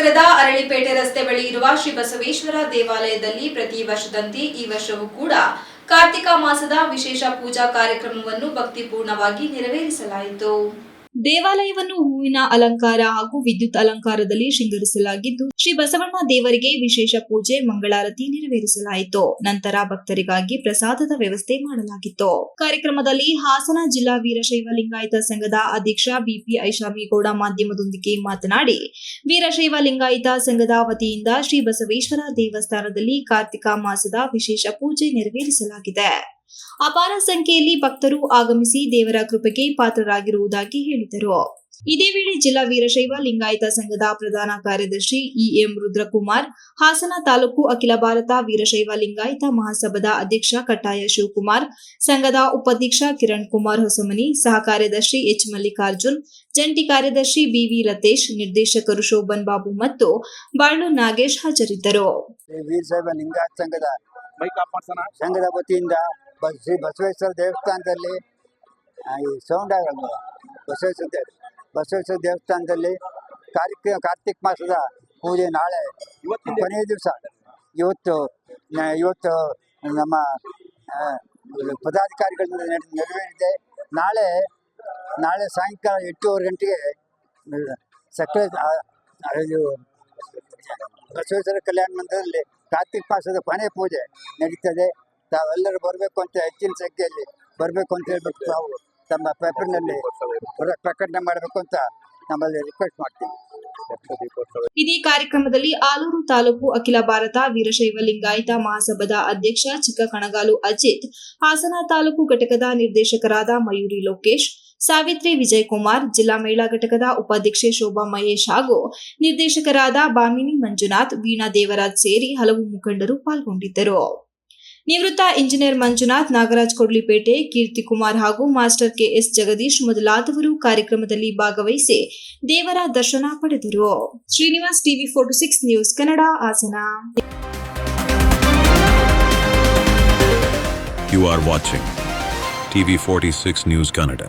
ನಗರದ ಅರಳಿಪೇಟೆ ರಸ್ತೆ ಬಳಿ ಇರುವ ಶ್ರೀ ಬಸವೇಶ್ವರ ದೇವಾಲಯದಲ್ಲಿ ಪ್ರತಿ ವರ್ಷದಂತೆ ಈ ವರ್ಷವೂ ಕೂಡ ಕಾರ್ತಿಕ ಮಾಸದ ವಿಶೇಷ ಪೂಜಾ ಕಾರ್ಯಕ್ರಮವನ್ನು ಭಕ್ತಿಪೂರ್ಣವಾಗಿ ನೆರವೇರಿಸಲಾಯಿತು. ದೇವಾಲಯವನ್ನು ಹೂವಿನ ಅಲಂಕಾರ ಹಾಗೂ ವಿದ್ಯುತ್ ಅಲಂಕಾರದಲ್ಲಿ ಶೃಂಗರಿಸಲಾಗಿದ್ದು, ಶ್ರೀ ಬಸವಣ್ಣ ದೇವರಿಗೆ ವಿಶೇಷ ಪೂಜೆ, ಮಂಗಳಾರತಿ ನೆರವೇರಿಸಲಾಯಿತು. ನಂತರ ಭಕ್ತರಿಗಾಗಿ ಪ್ರಸಾದದ ವ್ಯವಸ್ಥೆ ಮಾಡಲಾಗಿತ್ತು. ಕಾರ್ಯಕ್ರಮದಲ್ಲಿ ಹಾಸನ ಜಿಲ್ಲಾ ವೀರಶೈವ ಲಿಂಗಾಯತ ಸಂಘದ ಅಧ್ಯಕ್ಷ ಬಿಪಿ ಐಶಾಮಿಗೌಡ ಮಾಧ್ಯಮದೊಂದಿಗೆ ಮಾತನಾಡಿ, ವೀರಶೈವ ಲಿಂಗಾಯತ ಸಂಘದ ವತಿಯಿಂದ ಶ್ರೀ ಬಸವೇಶ್ವರ ದೇವಸ್ಥಾನದಲ್ಲಿ ಕಾರ್ತಿಕ ಮಾಸದ ವಿಶೇಷ ಪೂಜೆ ನೆರವೇರಿಸಲಾಗಿದೆ. ಅಪಾರ ಸಂಖ್ಯೆಯಲ್ಲಿ ಭಕ್ತರು ಆಗಮಿಸಿ ದೇವರ ಕೃಪೆಗೆ ಪಾತ್ರರಾಗಿರುವುದಾಗಿ ಹೇಳಿದರು. ಇದೇ ವೇಳೆ ಜಿಲ್ಲಾ ವೀರಶೈವ ಲಿಂಗಾಯತ ಸಂಘದ ಪ್ರಧಾನ ಕಾರ್ಯದರ್ಶಿ ಇಎಂ ರುದ್ರಕುಮಾರ್ ಹಾಸನ ತಾಲೂಕು ಅಖಿಲ ಭಾರತ ವೀರಶೈವ ಲಿಂಗಾಯತ ಮಹಾಸಭಾದ ಅಧ್ಯಕ್ಷ ಕಟ್ಟಾಯ ಶಿವಕುಮಾರ್ ಸಂಘದ ಉಪಾಧ್ಯಕ್ಷ ಕಿರಣ್ ಕುಮಾರ್ ಹೊಸಮನಿ ಸಹ ಕಾರ್ಯದರ್ಶಿ ಎಚ್ ಮಲ್ಲಿಕಾರ್ಜುನ್ ಜಂಟಿ ಕಾರ್ಯದರ್ಶಿ ಬಿವಿ ರತೇಶ್ ನಿರ್ದೇಶಕರು ಶೋಭನ್ ಬಾಬು ಮತ್ತು ಬಾಳು ನಾಗೇಶ್ ಹಾಜರಿದ್ದರು. ವೀರಶೈವ ಲಿಂಗಾಯತ ಸಂಘದ ಮೈಕ್ ಆಫ್ ಸಂಘದ ವತಿಯಿಂದ ಶ್ರೀ ಬಸವೇಶ್ವರ ದೇವಸ್ಥಾನದಲ್ಲಿ ಈ ಸೌಂಡ್ ಆಗಲ್ಲ ಬಸವೇಶ್ವರ ದೇವ ಬಸವೇಶ್ವರ ದೇವಸ್ಥಾನದಲ್ಲಿ ಕಾರ್ತಿಕ ಕಾರ್ತಿಕ ಮಾಸದ ಪೂಜೆ ನಾಳೆ ಕೊನೆಯ ದಿವಸ. ಇವತ್ತು ಇವತ್ತು ನಮ್ಮ ಪದಾಧಿಕಾರಿಗಳಿಂದ ನೆರ- ನೆರವೇರಿದೆ ನಾಳೆ ನಾಳೆ ಸಾಯಂಕಾಲ ಎಂಟೂವರೆ ಗಂಟೆಗೆ ಸಕ್ಕರೆ ಇದು ಬಸವೇಶ್ವರ ಕಲ್ಯಾಣ ಮಂದಿರದಲ್ಲಿ ಕಾರ್ತಿಕ ಮಾಸದ ಕೊನೆ ಪೂಜೆ ನಡೀತದೆ. ತಾವೆಲ್ಲರೂ ಬರಬೇಕು ಅಂತ ಹೆಚ್ಚಿನ ಸಂಖ್ಯೆಯಲ್ಲಿ ಬರಬೇಕು ಅಂತ ಹೇಳ್ಬಿಟ್ಟು ತಾವು ತಮ್ಮ ಪೇಪರ್ನಲ್ಲಿ ಪ್ರ- ಪ್ರಕಟಣೆ ಮಾಡಬೇಕು ಅಂತ ನಮ್ಮಲ್ಲಿ ರಿಕ್ವೆಸ್ಟ್ ಮಾಡ್ತೀವಿ. ಇದೇ ಕಾರ್ಯಕ್ರಮದಲ್ಲಿ ಆಲೂರು ತಾಲೂಕು ಅಖಿಲ ಭಾರತ ವೀರಶೈವ ಲಿಂಗಾಯತ ಮಹಾಸಭಾದ ಅಧ್ಯಕ್ಷ ಚಿಕ್ಕ ಕಣಗಾಲು ಅಜಿತ್, ಹಾಸನ ತಾಲೂಕು ಘಟಕದ ನಿರ್ದೇಶಕರಾದ ಮಯೂರಿ ಲೋಕೇಶ್, ಸಾವಿತ್ರಿ ವಿಜಯಕುಮಾರ್, ಜಿಲ್ಲಾ ಮಹಿಳಾ ಘಟಕದ ಉಪಾಧ್ಯಕ್ಷೆ ಶೋಭಾ ಮಹೇಶ್ ಹಾಗೂ ನಿರ್ದೇಶಕರಾದ ಬಾಮಿನಿ ಮಂಜುನಾಥ್, ವೀಣಾ ದೇವರಾಜ್ ಸೇರಿ ಹಲವು ಮುಖಂಡರು ಪಾಲ್ಗೊಂಡಿದ್ದರು. ನಿವೃತ್ತ ಇಂಜಿನಿಯರ್ ಮಂಜುನಾಥ್ ನಾಗರಾಜ್ ಕೊಡ್ಲಿಪೇಟೆ ಕೀರ್ತಿಕುಮಾರ್ ಹಾಗೂ ಮಾಸ್ಟರ್ ಕೆ ಎಸ್ ಜಗದೀಶ್ ಮೊದಲಾದವರು ಕಾರ್ಯಕ್ರಮದಲ್ಲಿ ಭಾಗವಹಿಸಿ ದೇವರ ದರ್ಶನ ಪಡೆದರು Srinivas TV forty six news Kannada Hassan You are watching TV46 News Kannada.